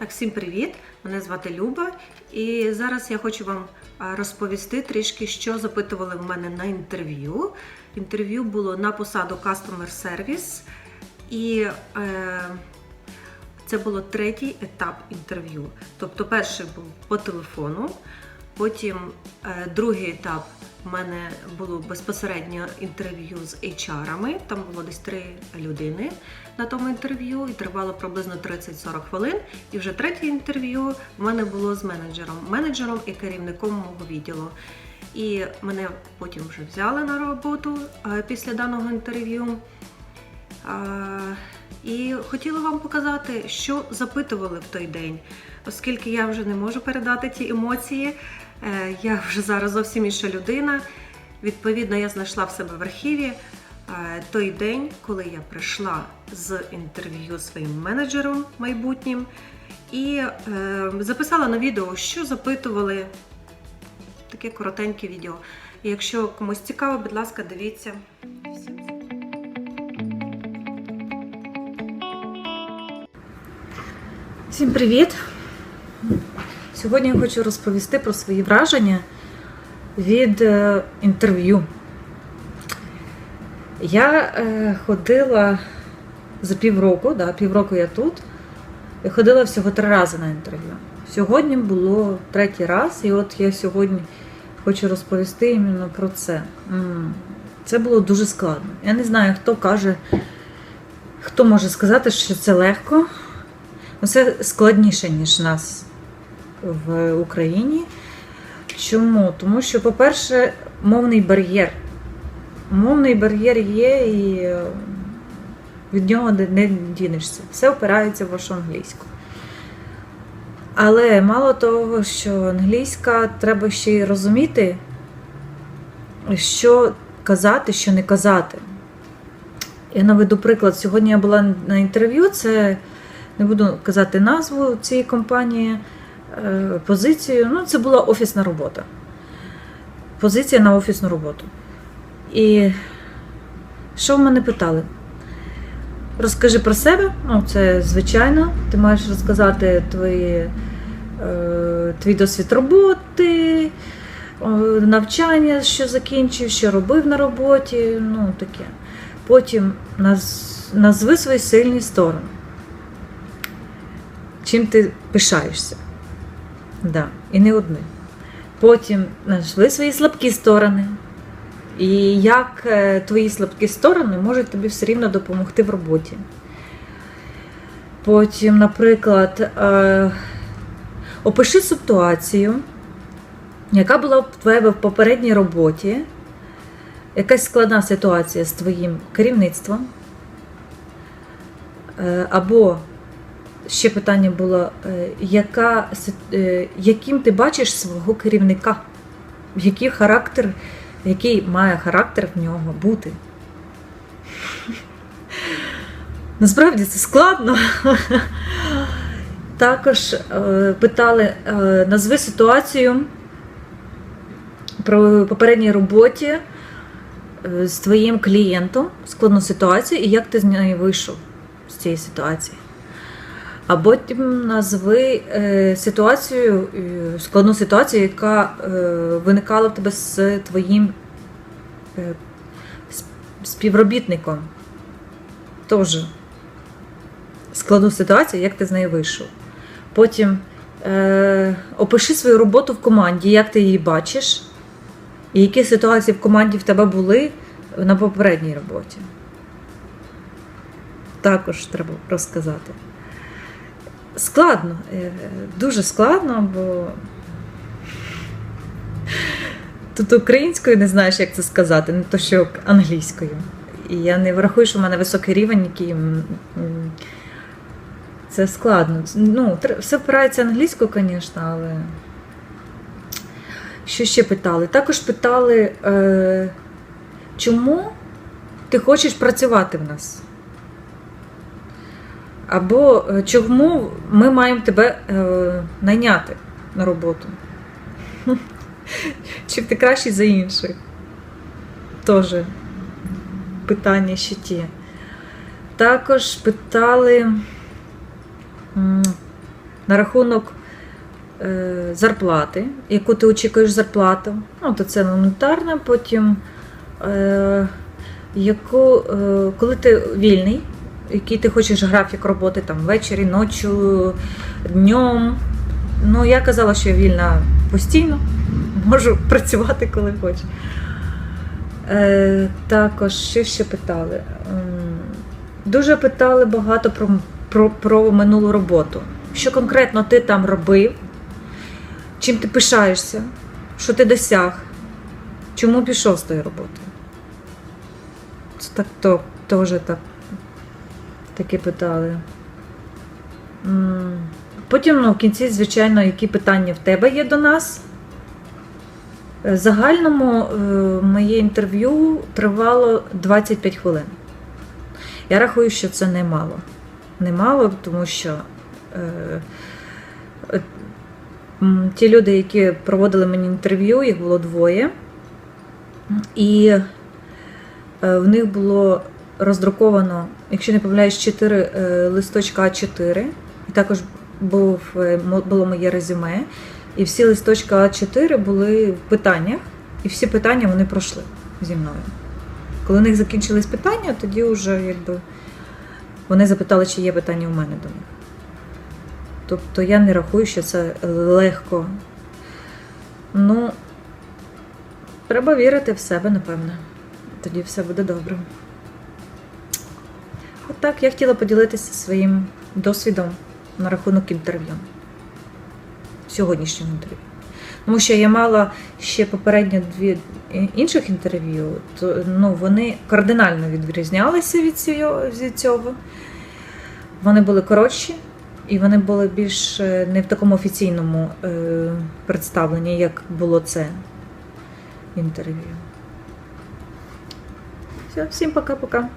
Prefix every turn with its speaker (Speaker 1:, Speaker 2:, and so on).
Speaker 1: Так, всім привіт! Мене звати Люба, і зараз я хочу вам розповісти трішки, що запитували в мене на інтерв'ю. Інтерв'ю було на посаду Customer Service, і е, це було третій етап інтерв'ю. Тобто, перший був по телефону, потім е, другий етап. У мене було безпосередньо інтерв'ю з HR-ами. Там було десь три людини на тому інтерв'ю, і тривало приблизно 30-40 хвилин. І вже третє інтерв'ю в мене було з менеджером, менеджером і керівником мого відділу. І мене потім вже взяли на роботу е, після даного інтерв'ю. Е, І хотіла вам показати, що запитували в той день, оскільки я вже не можу передати ті емоції. Е, Я вже зараз зовсім інша людина. Відповідно, я знайшла в себе в архіві е, той день, коли я прийшла з інтерв'ю своїм менеджером майбутнім і е, записала на відео, що запитували. Таке коротеньке відео. І якщо комусь цікаво, будь ласка, дивіться.
Speaker 2: Всім привіт! Сьогодні я хочу розповісти про свої враження від е, інтерв'ю. Я е, ходила за півроку, да, півроку я тут, я ходила всього три рази на інтерв'ю. Сьогодні було третій раз, і от я сьогодні хочу розповісти іменно про це. Це було дуже складно. Я не знаю, хто каже, хто може сказати, що це легко. Ну, Це складніше, ніж нас в Україні. Чому? Тому що, по-перше, мовний бар'єр. Мовний бар'єр є і е, від нього не- не дінешся. Все опирається в вашу англійську. Але мало того, що англійська треба ще й розуміти, що казати, що не казати. Я наведу приклад. Сьогодні я була на інтерв'ю, це не буду казати назву цієї компанії, позицію. Ну, це була офісна робота. Позиція на офісну роботу. І що в мене питали? Розкажи про себе. Ну, це звичайно. Ти маєш розказати твої, е, твій досвід роботи, е, навчання, що закінчив, що робив на роботі. Ну, таке. Потім наз- назви свої сильні сторони чим ти пишаєшся. Да, і не одне. Потім знайшли свої слабкі сторони. І як е, твої слабкі сторони можуть тобі все рівно допомогти в роботі. Потім, наприклад, е, опиши ситуацію, яка була в тебе в попередній роботі, якась складна ситуація з твоїм керівництвом. Е, Або ще питання було, е, яка, е, яким ти бачиш свого керівника? Який характер, який має характер в нього бути? Насправді це складно. Також е, питали, назви ситуацію про попередній роботі з твоїм клієнтом, складну ситуацію, і як ти з неї вийшов з цієї ситуації. А потім назви е, ситуацію, е, складну ситуацію, яка е, виникала в тебе з твоїм співробітником. Теж складну ситуацію, як ти з неї вийшов. Потім е, опиши свою роботу в команді, як ти її бачиш, і які ситуації в команді в тебе були на попередній роботі. Також треба розказати. Складно, е, дуже складно, бо тут українською не знаєш, як це сказати, не то що англійською. І я не врахую, що в мене високий рівень, який. Це складно. Ну, все впирається англійською, звісно, але. Що ще питали? Також питали, е, чому ти хочеш працювати в нас? Або е, чому ми маємо тебе е, найняти на роботу? Чи ти кращий за інших? Теж питання ще ті. Також питали, на рахунок е, зарплати, яку ти очікуєш зарплату. Ну, то це елементарно. Потім, е, яку, коли ти вільний, який ти хочеш графік роботи там ввечері, ночі, днем. Ну, я казала, що я вільна постійно, можу працювати коли хочу. Е, також що ще питали? Дуже питали багато про, про, про минулу роботу. Що конкретно ти там робив, чим ти пишаєшся, що ти досяг, чому пішов з тої роботи? Це так то, теж так, таке питали. Потім ну, в кінці, звичайно, які питання в тебе є до нас. Е, загальному е, моє інтерв'ю тривало 25 хвилин. Я рахую, що це немало. Немало, тому що е, ті люди, які проводили мені інтерв'ю, їх було двоє. І е, в них було роздруковано, якщо не помиляюсь, 4 е, листочка А4. І також був, е, було моє резюме. І всі листочка А4 були в питаннях, і всі питання вони пройшли зі мною. Коли в них закінчились питання, тоді вже якби вони запитали, чи є питання у мене до них. Тобто я не рахую, що це легко. Ну, треба вірити в себе, напевне. Тоді все буде добре. Отак, я хотіла поділитися своїм досвідом на рахунок інтерв'ю. Сьогоднішнього інтерв'ю. Тому що я мала ще попередньо дві інших інтерв'ю, то ну, вони кардинально відрізнялися від цього. Від цього. Вони були коротші, і вони були більш е, не в такому офіційному е, представленні, як було це інтерв'ю. Все, всім пока-пока.